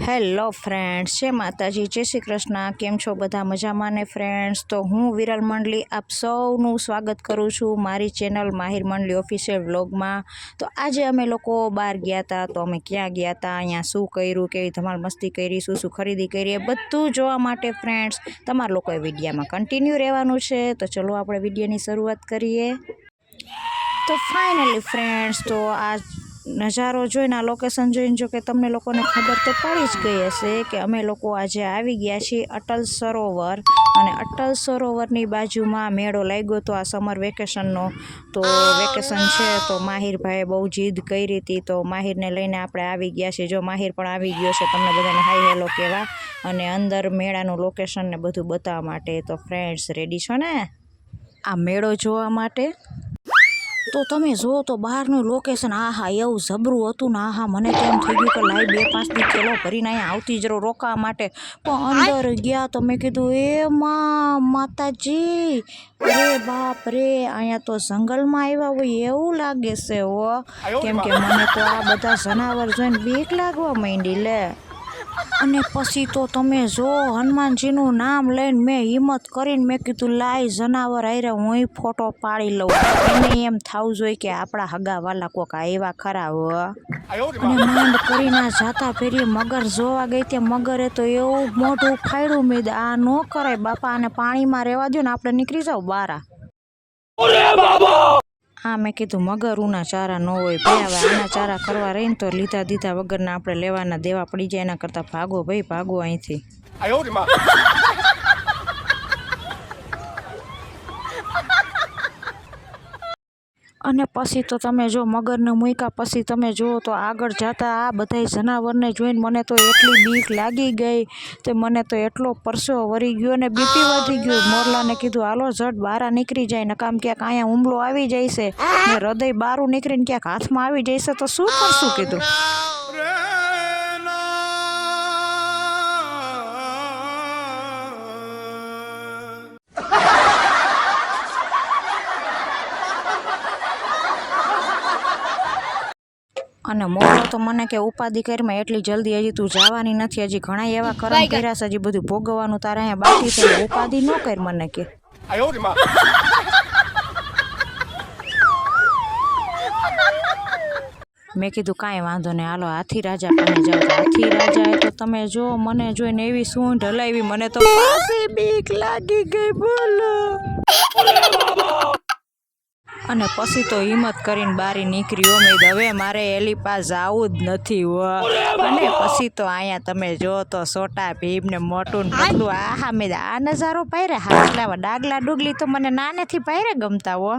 Hello friends, જય માતાજી, જય શ્રી કૃષ્ણ. કેમ છો બધા મજામાં ને ફ્રેન્ડ્સ? તો હું વિરલ મંડલી આપ સૌનું સ્વાગત કરું છું મારી ચેનલ માહિર મંડલી ઓફિશિયલ વ્લોગમાં. તો આજે અમે લોકો બહાર ગયા હતા તો અમે ક્યાં ગયા હતા અહીંયા શું કર્યું, કેવી ધમાલ મસ્તી કરી, શું શું ખરીદી કરી, એ બધું જોવા માટે ફ્રેન્ડ્સ, તમારા લોકોએ વિડીયામાં કન્ટિન્યુ રહેવાનું છે. તો ચલો આપણે વિડીયોની શરૂઆત કરીએ. તો ફાઇનલી ફ્રેન્ડ્સ, તો આ નજારો જોઈને આ લોકેશન જોઈને જો કે તમને લોકોને ખબર તો પડી જ ગઈ હશે કે અમે લોકો આજે આવી ગયા છીએ અટલ સરોવર. અને અટલ સરોવરની બાજુમાં મેળો લાગ્યો તો આ સમર વેકેશનનો તો વેકેશન છે તો માહિરભાઈએ બહુ જીદ કરી હતી. તો માહિરને લઈને આપણે આવી ગયા છીએ. જો માહિર પણ આવી ગયો છે તમને બધાને હાઈ હેલો કહેવા. અને અંદર મેળાનું લોકેશન ને બધું બતાવવા માટે તો ફ્રેન્ડ્સ રેડી છો ને? આ મેળો જોવા માટે? તો તમે જુઓ તો બહારનું લોકેશન આ હા એવું જબરું હતું ને આ હા મને તો એમ થઈ ગયું કે લાઈ બે પાંચ દી ચેલો ભરીને અહીંયા આવતી જરો રોકા રોકાવા માટે. પણ અંદર ગયા તો મેં કીધું એ માં માતાજી અરે બાપ રે અહીંયા તો જંગલમાં આવ્યા હોય એવું લાગે છે હો. કેમ કે મને તો આ બધા જનાવર જોઈને બીક લાગવા માંડી લે. અને પછી તો તમે જો હનુમાનજીનું નામ લઈને મેં હિંમત કરીને મેં કીધું, લાય જનાવર આયરે, હું ફોટો પાડી લઉં. એને એમ થવું જોઈએ કે આપણા હગાવાલા કોક આવ્યા ખરા હો. અને માંડ કરીને જાતા ફેરી મગર જોવા ગઈ તે મગરે તો એવું મોઢું ફાડ્યું મેં, આ ન કરાય બાપા અને પાણીમાં રહેવા દો ને, આપણે નીકળી જાવ બારા. હા, મેં કીધું, મગર ઉના ચારા ન હોય, ભાઈ હવે આના ચારા કરવા રહીને તો લીધા દીધા વગરના આપણે લેવાના દેવા પડી જાય, એના કરતાં ભાગો ભાઈ, ભાગો અહીંથી. અને પછી તો તમે જો મગરને મૂક્યા, પછી તમે જુઓ તો આગળ જતા આ બધાય જનાવરને જોઈને મને તો એટલી બીક લાગી ગઈ તે મને તો એટલો પરસો વરી ગયો ને બીપી વધી ગયું. મોરલાને કીધું, હાલો, ઝટ બારા નીકળી જાય ને કામ ક્યાંક અહીંયા હુમલો આવી જાય છે ને હૃદય બારું નીકળીને ક્યાંક હાથમાં આવી જાય છે તો શું કરશું? કીધું. અને મોટો તો મને કે ઉપાધિ કરમાં એટલી જલ્દી હજી તું જવાની નથી હજી ઘણા એવા ખરા કર્યા છે હજી બધું ભોગવવાનું તારે અહીંયા બાકી છે ઉપાધિ ન કર મને કે. મેં કીધું કાંઈ વાંધો નહીં હાલો હાથી રાજા પાસે જાઓ હાથી રાજાએ તો તમે જો મને જોઈને એવી સૂંઢ હલાવી મને તો બીક લાગી ગઈ બોલો. અને પછી તો હિંમત કરીને બારી નીકળ્યો મેં હવે મારે એલી પાસ આવું જ નથી હો. અને પછી તો અહીંયા તમે જો તો સોટા ભીમ ને મોટું ને પતલું આ હા મેં આ નજારો પહેરે હા એટલે ડાગલા ડુગલી તો મને નાનેથી પાયરે ગમતા હો.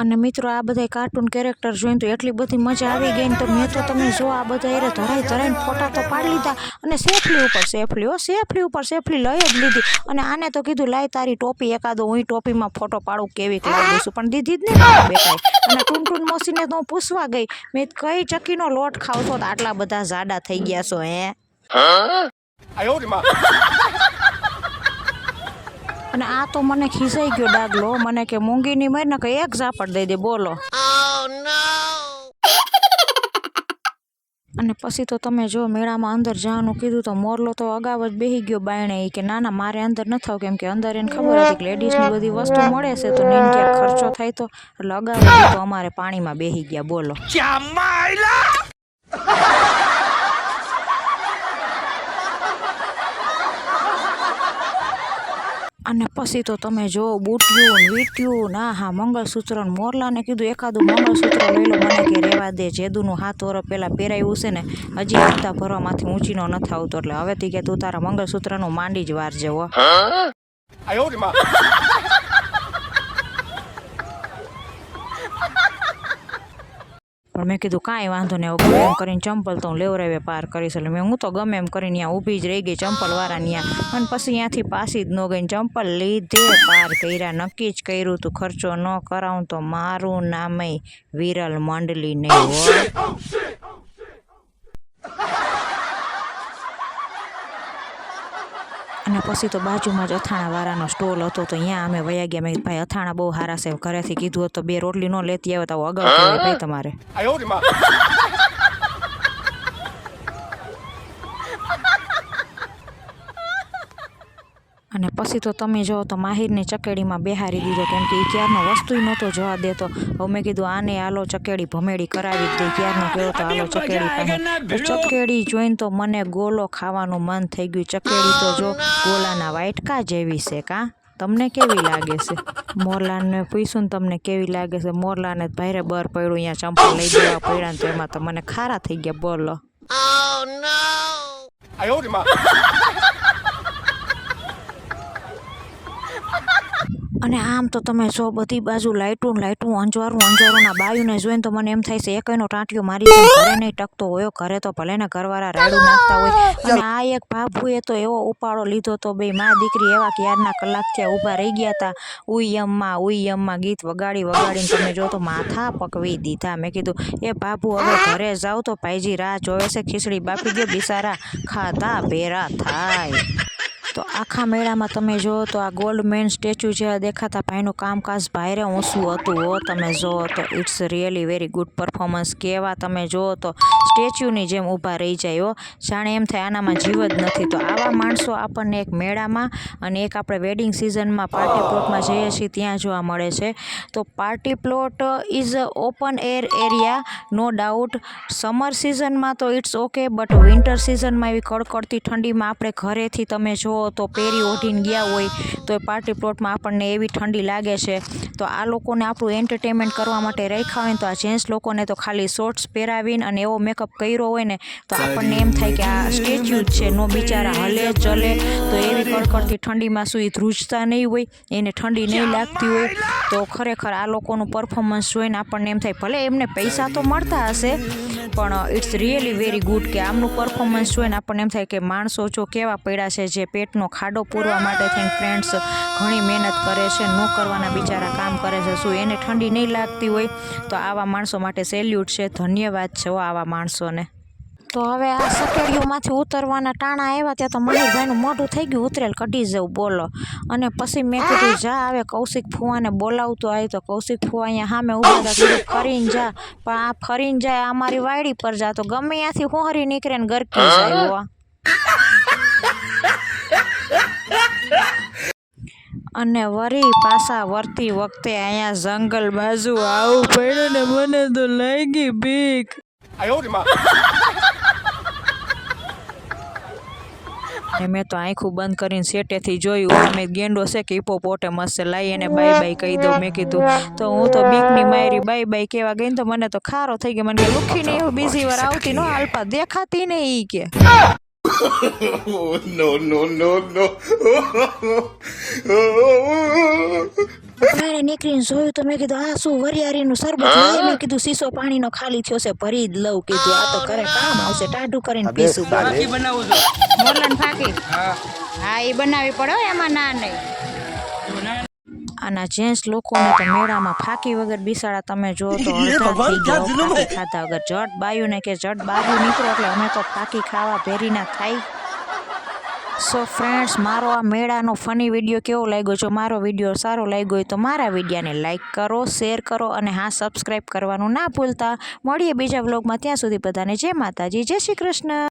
અને મિત્રો આ બધા કાર્ટૂન કેરેક્ટર જોઈને તો એટલી બધી મજા આવી ગઈ તો મેં તો તમે જો આ બધા એરે ધરાઈ ધરાઈને ફોટા તો પાડી લીધા અને સેફલી ઉપર સેફલી હો સેફલી ઉપર સેફલી લઈ જ લીધી. અને આને તો કીધું લાય તારી ટોપી એકાદો હું ટોપીમાં ફોટો પાડું કેવી લાગુ પણ દીધી જ નહીં બેટાઈ અને ટૂન મોસીને તો હું પૂછવા ગઈ મેં કઈ ચકીનો લોટ ખાવ છો આટલા બધા જાડા થઈ ગયા છો હે? અને આ તો મને ખીસાઈ ગયો ડાગલો. મને કે મૂંગીની મરને કે એક ઝાપડ દઈ દે બોલો. અને પછી તો તમે જો મેળામાં અંદર જવાનું કીધું તો મોરલો તો અગાઉ જ બેહી ગયો બાયણે કે ના ના મારે અંદર ન થાવ કેમ કે અંદર એને ખબર હતી કે લેડીઝની બધી વસ્તુ મળે છે તો નહીં ક્યાંક ખર્ચો થાય તો. એટલે અગાઉ તો અમારે પાણીમાં બેહી ગયા બોલો. અને પછી તો તમે જો બુટિયું વીટ્યું ના હા મંગળસૂત્ર ને મોરલાને કીધું એકાદું મંગળસૂત્ર લઈ લો મને કે રેવા દે જેદુનું હાથ વર પહેલાં પહેરાયું છે ને હજી હપ્તા ભરવામાંથી ઊંચીનો નથી આવતો એટલે હવેથી કે તું તારા મંગળસૂત્રનું માંડી જ વાર જેવો પણ મેં કીધું કાંઈ વાંધો નહીં ગમે એમ કરીને ચંપલ તો હું લેવરાવે પાર કરીશ. એટલે મેં હું તો ગમે એમ કરીને ત્યાં ઊભી જ રહી ગઈ ચંપલ વાળા ત્યાં અને પછી ત્યાંથી પાછી જ ન ગઈ ચંપલ લીધે પાર કર્યા નક્કી જ કર્યું તું ખર્ચો ન કરાવું તો મારું નામે વિરલ મંડલી નહીં હો અને પછી તો બાજુમાં જ અથાણાવાળાનો સ્ટોલ હતો તો અહીંયા અમે વયા ગયા. મેં ભાઈ, અથાણા બહુ સારા છે. ઘરેથી કીધું હતું બે રોટલી ન લેતી આવે તો અગાઉ ભાઈ તમારે. અને પછી તો તમે જો તો માહિરની ચકેડીમાં બેહારી દીધો કેમ કે એ ક્યારનો વસ્તુય નહોતો જોવા દેતો. હવે મેં કીધું આને આલો ચકેડી ભમેડી કરાવી જ દઈ ક્યારનો કહેવો તો આલો ચકેડી તો ચકેડી જોઈને તો મને ગોલો ખાવાનું મન થઈ ગયું. ચકેડી તો જો ગોલાના વાઇટકા જેવી છે કાં? તમને કેવી લાગે છે? મોરલાને પૂછ્યું ને તમને કેવી લાગે છે? મોરલાને જ ભારે બર પડ્યું અહીંયા ચંપલ લઈ જવા પડ્યા ને તો એમાં તો મને ખારા થઈ ગયા બોલો. અને આમ તો તમે જો બધી બાજુ લાઇટું લાઇટું અંજવારું અંજવારુંના બાયુને જોઈને તો મને એમ થાય છે એકનો ટાંટિયો મારી ઘરે નહીં ટકતો હોય ઘરે તો ભલે ને ઘરવાળા રાડું નાખતા હોય. અને આ એક ભાભુએ તો એવો ઉપાડો લીધો તો બે મા દીકરી એવા ક્યારના કલાક થયા ઊભા રહી ગયા હતા ઉયમમાં ઉયમમાં ગીત વગાડી વગાડીને તમે જો તો માથા પકવી દીધા. મેં કીધું એ ભાભુ હવે ઘરે જાઓ તો ભાઈજી રાહ જોવે છે. ખીચડી બાપી ગયો બિસારા ખાધા ભેરા થાય. તો આખા મેળામાં તમે જુઓ તો આ ગોલ્ડ મેન સ્ટેચ્યુ જેવા દેખાતા ભાઈનું કામકાજ ભાઈરે ઊંચું હતું હો, તમે જુઓ તો it's really very good performance કેવા તમે જુઓ તો સ્ટેચ્યુની જેમ ઊભા રહી જાય હો. જાણે એમ થાય આનામાં જીવ જ નથી. તો આવા માણસો આપણને એક મેળામાં અને એક આપણે વેડિંગ સિઝનમાં પાર્ટી પ્લોટમાં જઈએ છીએ ત્યાં જોવા મળે છે. તો party plot is open air area no doubt summer સિઝનમાં તો ઇટ્સ ઓકે બટ વિન્ટર સિઝનમાં એવી કડકડતી ઠંડીમાં આપણે ઘરેથી તમે જુઓ તો પહેરી ઓઢીને ગયા હોય, તો એ પાર્ટી પ્લોટમાં આપણને એવી ઠંડી લાગે છે. તો આ લોકોને આપણું એન્ટરટેનમેન્ટ કરવા માટે રાખ્યા હોય તો આ જેન્ટ્સ લોકોને તો ખાલી શોર્ટ્સ પહેરાવીને અને એવો મેકઅપ કર્યો હોય ને, તો આપણને એમ થાય કે આ સ્ટેચ્યુ જ છે. નો બિચારા હલે, ચલે, તો એવી કડકડતી ઠંડીમાં શું એ ધ્રુજતા નહીં હોય, એને ઠંડી નહીં લાગતી હોય, તો ખરેખર આ લોકોનું પરફોર્મન્સ જોઈને આપણને એમ થાય, ભલે એમને પૈસા તો મળતા હશે પણ ઇટ્સ રિયલી વેરી ગુડ કે આમનું પરફોર્મન્સ જોઈને આપણને એમ થાય કે માણસો જો કેવા પડ્યા છે જે પેટનો ખાડો પૂરવા માટે થઈને ફ્રેન્ડ્સ ઘણી મહેનત કરે છે, ન કરવાના બિચારા કામ કરે છે. શું એને ઠંડી નહીં લાગતી હોય? તો આવા માણસો માટે સેલ્યુટ છે. ધન્યવાદ છે આવા માણસોને. તો હવે આ સકેડીઓમાંથી ઉતરવાના ટાણા આવ્યા ત્યાં તો મહિરભાઈનું મોઢું થઈ ગયું, ઉતરેલ કઢી જવું બોલો. અને પછી મેં કીધું, જા હવે કૌશિક ફુવાને બોલાવતો આવી તો કૌશિક ફુવા અહીંયા સામે ઊભા હતા ફરીને જા. પણ આ ફરીને જાય આ મારી વાડી પર જા. તો ગમે ત્યાંથી હોહરી નીકળે ને ગરકી જાય. અને વરી પાછા વરતી વખતે અહીંયા જંગલ બાજુ આવું પડ્યું ને મને તો લાગી બીક મેં તો આંખું બંધ કરીને સેટેથી જોયું. અમે ગેંડો છે કે હિપોપોટેમસ છે. લાઈ એને બાય બાય કહી દઉં, મેં કીધું. તો હું તો બીકની મારી બાય બાય કહેવા ગઈ તો મને તો ખારો થઈ ગયો. મને લુખીને એવું બીજી વાર આવતી નો હાલપા દેખાતી ને ઈ કે. Oh no no no no! બારે નીકળીને જોયું તો મેં કીધું આ શું વરિયાળીનું શરબત મેં કીધું શીશો પાણીનો ખાલી થયો છે ભરી જ લઉં. કીધું આ તો ઘરે કામ આવશે ટાઢું કરીને પીશું બનાવું છું. મોરલન ફાકી? હા. હા એ બનાવવી પડે એમાં ના નહીં. આના જેન્ટ્સ લોકોને તો મેળામાં ફાકી વગર બિસાડા તમે જો તો ખાધા વગર. જટ બાયુને કે જટ બાયુ નીકળો એટલે અમે તો ફાકી ખાવા ભેરીના થાય. સો ફ્રેન્ડ્સ મારો આ મેળાનો ફની વીડિયો કેવો લાગ્યો? જો મારો વીડિયો સારો લાગ્યો હોય તો મારા વિડીયાને લાઇક કરો શેર કરો અને હા સબસ્ક્રાઈબ કરવાનું ના ભૂલતા. મળીએ બીજા વ્લોગમાં ત્યાં સુધી બધાને જય માતાજી જય શ્રી કૃષ્ણ.